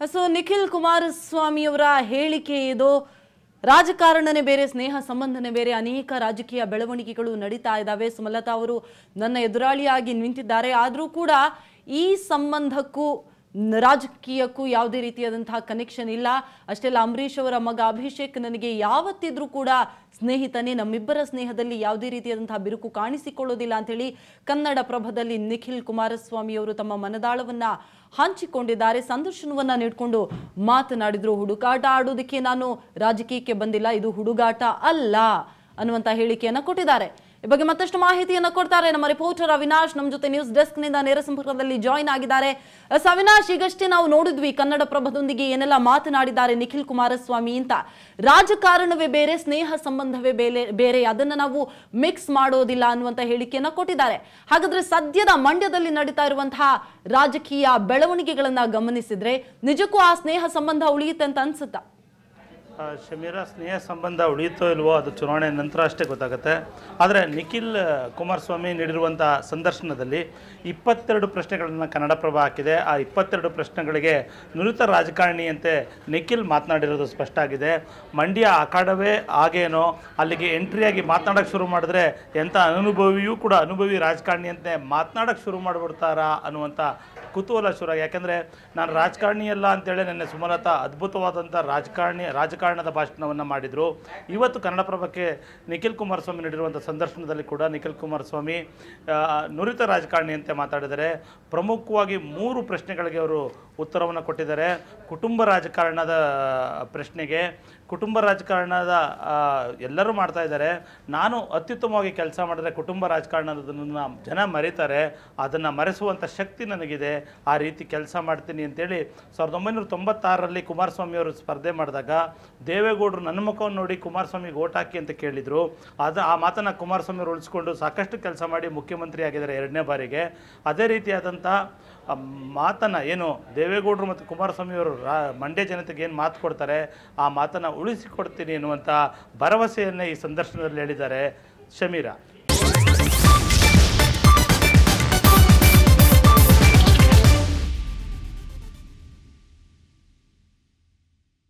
So Nikhil ಕುಮಾರಸ್ವಾಮಿಯವರ ಹೇಳಿಕೆ ಇದು. ರಾಜಕಾರಣನೇ ಬೇರೆ, ಸ್ನೇಹ ಸಂಬಂಧನೇ ಬೇರೆ, ಅನೇಕ ರಾಜಕೀಯ ಬೆಳವಣಿಗೆಗಳು ನಡೀತಾ ಇದ್ದಾವೆ. ಸುಮಲತಾ ಅವರು ನನ್ನ ಎದುರಾಳಿಯಾಗಿ ನಿಂತಿದ್ದಾರೆ. ಆದರೂ ಕೂಡ ಈ ಸಂಬಂಧಕ್ಕೂ ರಾಜಕೀಯಕ್ಕೂ ಯಾವುದೇ ರೀತಿಯಾದಂತಹ ಕನೆಕ್ಷನ್ ಇಲ್ಲ. ಅಷ್ಟೆಲ್ಲ ಅಂಬರೀಷ್ ಅವರ ಮಗ ಅಭಿಷೇಕ್ ನನಗೆ ಯಾವತ್ತಿದ್ರೂ ಕೂಡ ಸ್ನೇಹಿತನೇ. ನಮ್ಮಿಬ್ಬರ ಸ್ನೇಹದಲ್ಲಿ ಯಾವುದೇ ರೀತಿಯಾದಂತಹ ಬಿರುಕು ಕಾಣಿಸಿಕೊಳ್ಳೋದಿಲ್ಲ ಅಂತೇಳಿ ಕನ್ನಡ ಪ್ರಭದಲ್ಲಿ ನಿಖಿಲ್ ಕುಮಾರಸ್ವಾಮಿ ಅವರು ತಮ್ಮ ಮನದಾಳವನ್ನ ಹಂಚಿಕೊಂಡಿದ್ದಾರೆ. ಸಂದರ್ಶನವನ್ನ ನೀಡಿಕೊಂಡು ಮಾತನಾಡಿದ್ರು. ಹುಡುಕಾಟ ಆಡೋದಕ್ಕೆ ನಾನು ರಾಜಕೀಯಕ್ಕೆ ಬಂದಿಲ್ಲ. ಇದು ಹುಡುಗಾಟ ಅಲ್ಲ ಅನ್ನುವಂತ ಹೇಳಿಕೆಯನ್ನು ಕೊಟ್ಟಿದ್ದಾರೆ. ಈ ಬಗ್ಗೆ ಮತ್ತಷ್ಟು ಮಾಹಿತಿಯನ್ನು ಕೊಡ್ತಾರೆ ನಮ್ಮ ರಿಪೋರ್ಟರ್ ಅವಿನಾಶ್. ನಮ್ಮ ಜೊತೆ ನ್ಯೂಸ್ ಡೆಸ್ಕ್ನಿಂದ ನೇರ ಸಂಪರ್ಕದಲ್ಲಿ ಜಾಯಿನ್ ಆಗಿದ್ದಾರೆ. ಅವಿನಾಶ್, ಈಗಷ್ಟೇ ನಾವು ನೋಡಿದ್ವಿ ಕನ್ನಡ ಪ್ರಭದೊಂದಿಗೆ ಏನೆಲ್ಲ ಮಾತನಾಡಿದ್ದಾರೆ ನಿಖಿಲ್ ಕುಮಾರಸ್ವಾಮಿ ಅಂತ. ರಾಜಕಾರಣವೇ ಬೇರೆ, ಸ್ನೇಹ ಸಂಬಂಧವೇ ಬೇರೆ ಬೇರೆ, ಅದನ್ನ ನಾವು ಮಿಕ್ಸ್ ಮಾಡೋದಿಲ್ಲ ಅನ್ನುವಂತ ಹೇಳಿಕೆಯನ್ನ ಕೊಟ್ಟಿದ್ದಾರೆ. ಹಾಗಾದ್ರೆ ಸದ್ಯದ ಮಂಡ್ಯದಲ್ಲಿ ನಡೀತಾ ಇರುವಂತಹ ರಾಜಕೀಯ ಬೆಳವಣಿಗೆಗಳನ್ನ ಗಮನಿಸಿದ್ರೆ ನಿಜಕ್ಕೂ ಆ ಸ್ನೇಹ ಸಂಬಂಧ ಉಳಿಯುತ್ತೆ ಅಂತ ಅನ್ಸುತ್ತಾ? ಶಮೀರ, ಸ್ನೇಹ ಸಂಬಂಧ ಉಳಿಯುತ್ತೋ ಇಲ್ವೋ ಅದು ಚುನಾವಣೆ ನಂತರ ಅಷ್ಟೇ ಗೊತ್ತಾಗುತ್ತೆ. ಆದರೆ ನಿಖಿಲ್ ಕುಮಾರಸ್ವಾಮಿ ನೀಡಿರುವಂಥ ಸಂದರ್ಶನದಲ್ಲಿ ಇಪ್ಪತ್ತೆರಡು ಪ್ರಶ್ನೆಗಳನ್ನು ಕನ್ನಡಪ್ರಭ ಹಾಕಿದೆ. ಆ ಇಪ್ಪತ್ತೆರಡು ಪ್ರಶ್ನೆಗಳಿಗೆ ನುರಿತ ರಾಜಕಾರಣಿಯಂತೆ ನಿಖಿಲ್ ಮಾತನಾಡಿರೋದು ಸ್ಪಷ್ಟ ಆಗಿದೆ. ಮಂಡ್ಯ ಅಖಾಡವೇ ಹಾಗೇನೋ ಅಲ್ಲಿಗೆ ಎಂಟ್ರಿಯಾಗಿ ಮಾತನಾಡೋಕ್ಕೆ ಶುರು ಮಾಡಿದ್ರೆ ಎಂಥ ಅನುಭವಿಯೂ ಕೂಡ ಅನುಭವಿ ರಾಜಕಾರಣಿಯಂತೆ ಮಾತನಾಡೋಕ್ಕೆ ಶುರು ಮಾಡಿಬಿಡ್ತಾರಾ ಅನ್ನುವಂಥ ಕುತೂಹಲ ಶುರು ಯಾಕೆಂದರೆ ನಾನು ರಾಜಕಾರಣಿ ಅಲ್ಲ ಅಂತೇಳಿ ನೆನ್ನೆ ಸುಮಲತಾ ಅದ್ಭುತವಾದಂಥ ರಾಜಕಾರಣಿ, ರಾಜಕಾರಣದ ಭಾಷಣವನ್ನು ಮಾಡಿದರು. ಇವತ್ತು ಕನ್ನಡಪ್ರಭಕ್ಕೆ ನಿಖಿಲ್ ಕುಮಾರಸ್ವಾಮಿ ನೀಡಿರುವಂಥ ಸಂದರ್ಶನದಲ್ಲಿ ಕೂಡ ನಿಖಿಲ್ ಕುಮಾರಸ್ವಾಮಿ ನುರಿತ ನುರಿತ ರಾಜಕಾರಣಿಯಂತೆ ಮಾತಾಡಿದರೆ, ಪ್ರಮುಖವಾಗಿ ಮೂರು ಪ್ರಶ್ನೆಗಳಿಗೆ ಅವರು ಉತ್ತರವನ್ನು ಕೊಟ್ಟಿದ್ದಾರೆ. ಕುಟುಂಬ ರಾಜಕಾರಣದ ಪ್ರಶ್ನೆಗೆ, ಕುಟುಂಬ ರಾಜಕಾರಣದ ಎಲ್ಲರೂ ಮಾಡ್ತಾ ಇದ್ದಾರೆ. ನಾನು ಅತ್ಯುತ್ತಮವಾಗಿ ಕೆಲಸ ಮಾಡಿದ್ರೆ ಕುಟುಂಬ ರಾಜಕಾರಣದ ಜನ ಮರೀತಾರೆ. ಅದನ್ನು ಮರೆಸುವಂಥ ಶಕ್ತಿ ನನಗಿದೆ. ಆ ರೀತಿ ಕೆಲಸ ಮಾಡ್ತೀನಿ ಅಂತೇಳಿ ಸಾವಿರದ ಒಂಬೈನೂರ ತೊಂಬತ್ತಾರರಲ್ಲಿ ಕುಮಾರಸ್ವಾಮಿ ಅವರು ಸ್ಪರ್ಧೆ ಮಾಡಿದಾಗ ದೇವೇಗೌಡರು ನನ್ನ ಮುಖವನ್ನು ನೋಡಿ ಕುಮಾರಸ್ವಾಮಿಗೆ ಓಟ್ ಹಾಕಿ ಅಂತ ಕೇಳಿದರು. ಅದು ಆ ಮಾತನ್ನು ಕುಮಾರಸ್ವಾಮಿ ಅವರು ಉಳಿಸ್ಕೊಂಡು ಸಾಕಷ್ಟು ಕೆಲಸ ಮಾಡಿ ಮುಖ್ಯಮಂತ್ರಿ ಆಗಿದ್ದಾರೆ ಎರಡನೇ ಬಾರಿಗೆ. ಅದೇ ರೀತಿಯಾದಂಥ ಮಾತನ್ನು ಏನು ದೇವೇಗೌಡರು ಮತ್ತು ಕುಮಾರಸ್ವಾಮಿಯವರು ರಾ ಮಂಡ್ಯ ಜನತೆಗೆ ಏನು ಮಾತು ಕೊಡ್ತಾರೆ, ಆ ಮಾತನ್ನು ಉಳಿಸಿಕೊಡ್ತೀನಿ ಎನ್ನುವಂಥ ಭರವಸೆಯನ್ನೇ ಈ ಸಂದರ್ಶನದಲ್ಲಿ ಹೇಳಿದ್ದಾರೆ ಶಮೀರಾ.